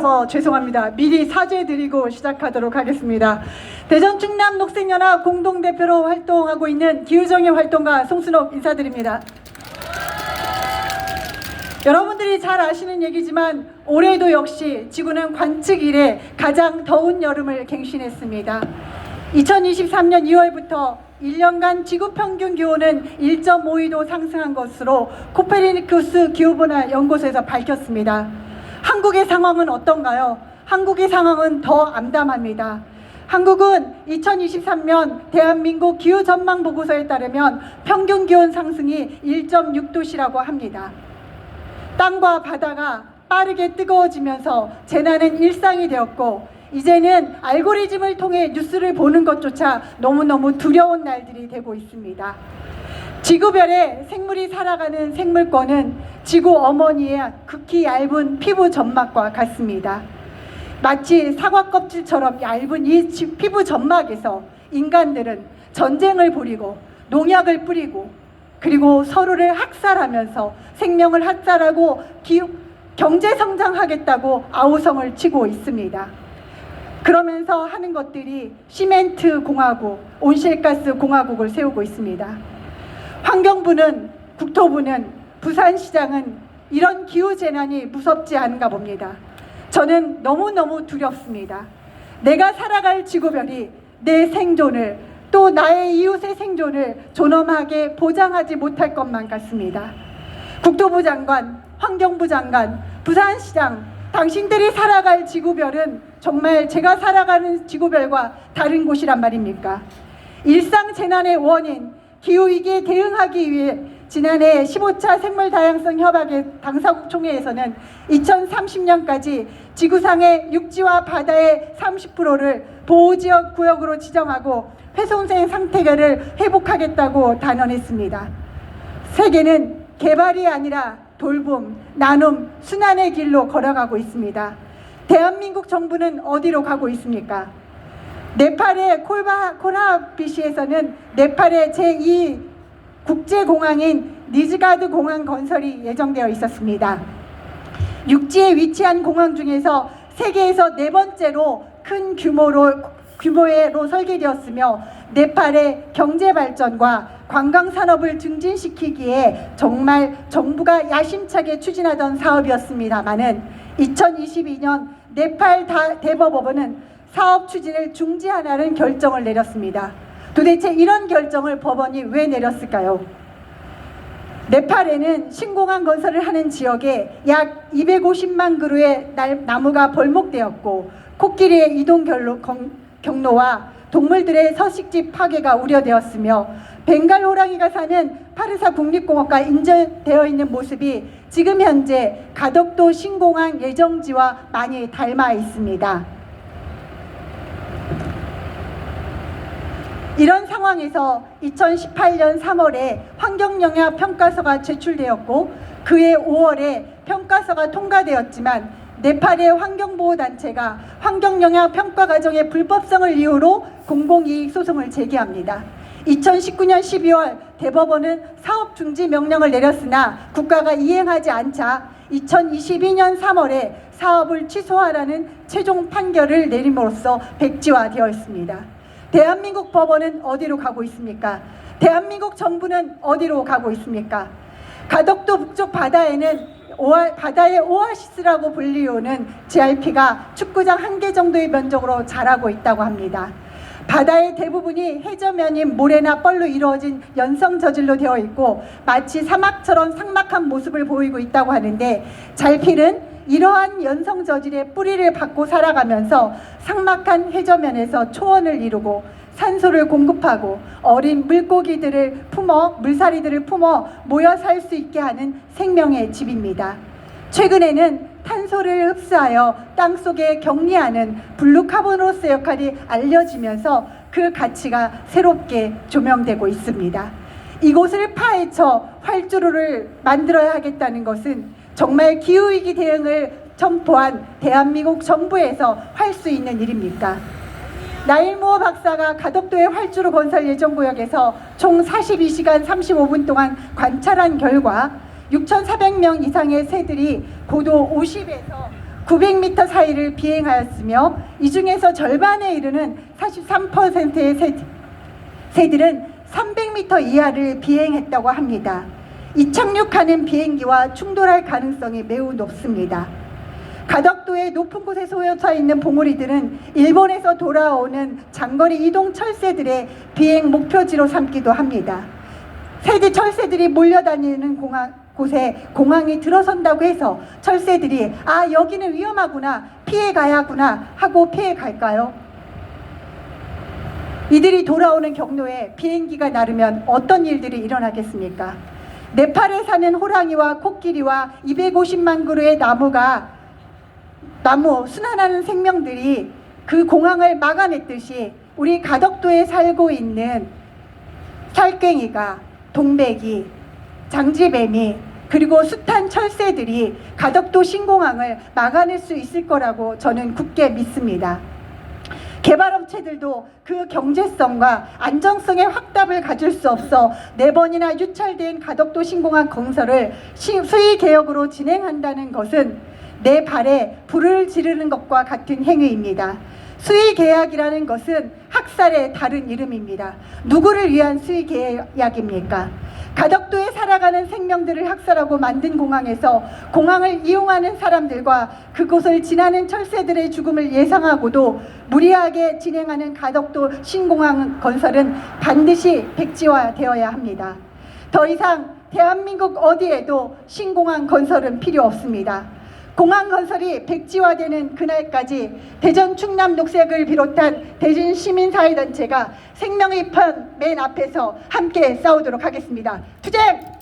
늦어서 죄송합니다. 미리 사죄드리고 시작하도록 하겠습니다. 대전 충남 녹색연합 공동대표로 활동하고 있는 기우정의 활동가 송순옥 인사드립니다. 여러분들이 잘 아시는 얘기지만 올해도 역시 지구는 관측 이래 가장 더운 여름을 갱신했습니다. 2023년 2월부터 1년간 지구 평균 기온은 1.5도 상승한 것으로 코페르니쿠스 기후변화 연구소에서 밝혔습니다. 한국의 상황은 어떤가요? 한국의 상황은 더 암담합니다. 한국은 2023년 대한민국 기후 전망 보고서에 따르면 평균 기온 상승이 1.6도시라고 합니다. 땅과 바다가 빠르게 뜨거워지면서 재난은 일상이 되었고 이제는 알고리즘을 통해 뉴스를 보는 것조차 너무너무 두려운 날들이 되고 있습니다. 지구별에 생물이 살아가는 생물권은 지구 어머니의 극히 얇은 피부 점막과 같습니다. 마치 사과 껍질처럼 얇은 이 지- 피부 점막에서 인간들은 전쟁을 벌이고 농약을 뿌리고 그리고 서로를 학살하면서 생명을 학살하고 기, 경제 성장하겠다고 아우성을 치고 있습니다. 그러면서 하는 것들이 시멘트 공화국, 온실가스 공화국을 세우고 있습니다. 환경부는 국토부는 부산시장은 이런 기후 재난이 무섭지 않은가 봅니다. 저는 너무너무 두렵습니다. 내가 살아갈 지구별이 내 생존을 또 나의 이웃의 생존을 존엄하게 보장하지 못할 것만 같습니다. 국토부 장관, 환경부 장관, 부산시장, 당신들이 살아갈 지구별은 정말 제가 살아가는 지구별과 다른 곳이란 말입니까? 일상 재난의 원인, 기후위기에 대응하기 위해 지난해 15차 생물 다양성 협약의 당사국 총회에서는 2030년까지 지구상의 육지와 바다의 30%를 보호지역 구역으로 지정하고 훼손생 상태를 회복하겠다고 단언했습니다. 세계는 개발이 아니라 돌봄, 나눔, 순환의 길로 걸어가고 있습니다. 대한민국 정부는 어디로 가고 있습니까? 네팔의 콜바, 콜하비시에서는 네팔의 제2 국제공항인 니즈가드 공항 건설이 예정되어 있었습니다. 육지에 위치한 공항 중에서 세계에서 네 번째로 큰 규모로 규모로 설계되었으며 네팔의 경제 발전과 관광 산업을 증진시키기에 정말 정부가 야심차게 추진하던 사업이었습니다마는 2022년 네팔 다- 대법원은 사업 추진을 중지하라는 결정을 내렸습니다. 도대체 이런 결정을 법원이 왜 내렸을까요? 네팔에는 신공항 건설을 하는 지역에 약 250만 그루의 날- 나무가 벌목되었고 코끼리의 이동 경로와 동물들의 서식지 파괴가 우려되었으며 벵갈 호랑이가 사는 파르사 국립공원과 인접되어 있는 모습이 지금 현재 가덕도 신공항 예정지와 많이 닮아 있습니다. 이런 상황에서 2018년 3월에 환경영향 평가서가 제출되었고 그해 5월에 평가서가 통과되었지만 네팔의 환경보호단체가 환경영향 평가 과정의 불법성을 이유로 공공이익 소송을 제기합니다. 2019년 12월 대법원은 사업 중지 명령을 내렸으나 국가가 이행하지 않자 2022년 3월에 사업을 취소하라는 최종 판결을 내림으로써 백지화되어 있습니다. 대한민국 법원은 어디로 가고 있습니까? 대한민국 정부는 어디로 가고 있습니까? 가덕도 북쪽 바다에는 오아, 바다의 오아시스라고 불리우는 GRP가 축구장 한 개 정도의 면적으로 자라고 있다고 합니다. 바다의 대부분이 해저면인 모래나 뻘로 이루어진 연성 저질로 되어 있고 마치 사막처럼 삭막한 모습을 보이고 있다고 하는데 잘필은 이러한 연성 저질의 뿌리를 받고 살아가면서 삭막한 해저면에서 초원을 이루고 산소를 공급하고 어린 물고기들을 품어 물살이들을 품어 모여 살 수 있게 하는 생명의 집입니다. 최근에는 탄소를 흡수하여 땅 속에 격리하는 블루카보노스 역할이 알려지면서 그 가치가 새롭게 조명되고 있습니다. 이곳을 파헤쳐 활주로를 만들어야 하겠다는 것은 정말 기후위기 대응을 첨포한 대한민국 정부에서 할 수 있는 일입니까? 나일모어 박사가 가덕도의 활주로 건설 예정 구역에서 총 42시간 35분 동안 관찰한 결과 6,400명 이상의 새들이 고도 50에서 900m 사이를 비행하였으며 이 중에서 절반에 이르는 43%의 새, 새들은 300m 이하를 비행했다고 합니다. 이착륙하는 비행기와 충돌할 가능성이 매우 높습니다. 가덕도의 높은 곳에 쏘여 있는 봉우리들은 일본에서 돌아오는 장거리 이동 철새들의 비행 목표지로 삼기도 합니다. 세대 철새들이 몰려다니는 공항, 곳에 공항이 들어선다고 해서 철새들이 아 여기는 위험하구나 피해 가야구나 하고 피해 갈까요? 이들이 돌아오는 경로에 비행기가 나르면 어떤 일들이 일어나겠습니까? 네팔에 사는 호랑이와 코끼리와 250만 그루의 나무가 나무 순환하는 생명들이 그 공항을 막아냈듯이 우리 가덕도에 살고 있는 살쾡이가 동백이 장지뱀이 그리고 숱한 철새들이 가덕도 신공항을 막아낼 수 있을 거라고 저는 굳게 믿습니다. 개발업체들도 그 경제성과 안정성의 확답을 가질 수 없어 네 번이나 유찰된 가덕도 신공항 건설을 시- 수의 개혁으로 진행한다는 것은 내 발에 불을 지르는 것과 같은 행위입니다. 수의 계약이라는 것은 학살의 다른 이름입니다. 누구를 위한 수의 계약입니까? 가덕도에 살아가는 생명들을 학살하고 만든 공항에서 공항을 이용하는 사람들과 그곳을 지나는 철새들의 죽음을 예상하고도 무리하게 진행하는 가덕도 신공항 건설은 반드시 백지화되어야 합니다. 더 이상 대한민국 어디에도 신공항 건설은 필요 없습니다. 공항 건설이 백지화되는 그날까지 대전 충남 녹색을 비롯한 대전 시민사회단체가 생명의 편 맨 앞에서 함께 싸우도록 하겠습니다. 투쟁!